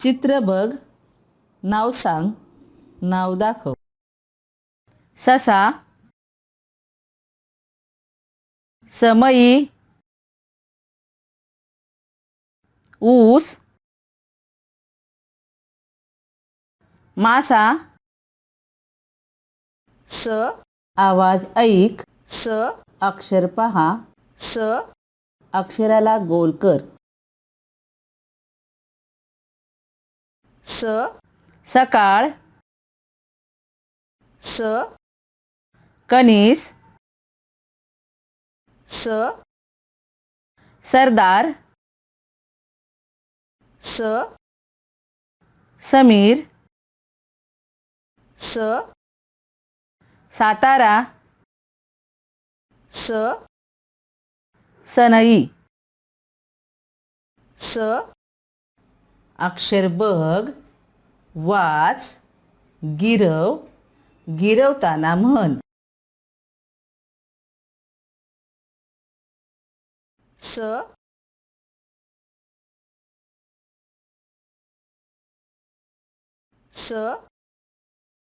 चित्र बघ. नाव सांग. नाव दाखव. ससा. समयी ऊस. मासा. स. आवाज ऐक. स. अक्षर पहा. स. अक्षराला गोल कर. स. सकाळ. स. कणीस. स. सरदार. स. समीर. स. सातारा. स. सनई. स. अक्षर बघ वाच गिरव गिरवताना म्हण. स. स.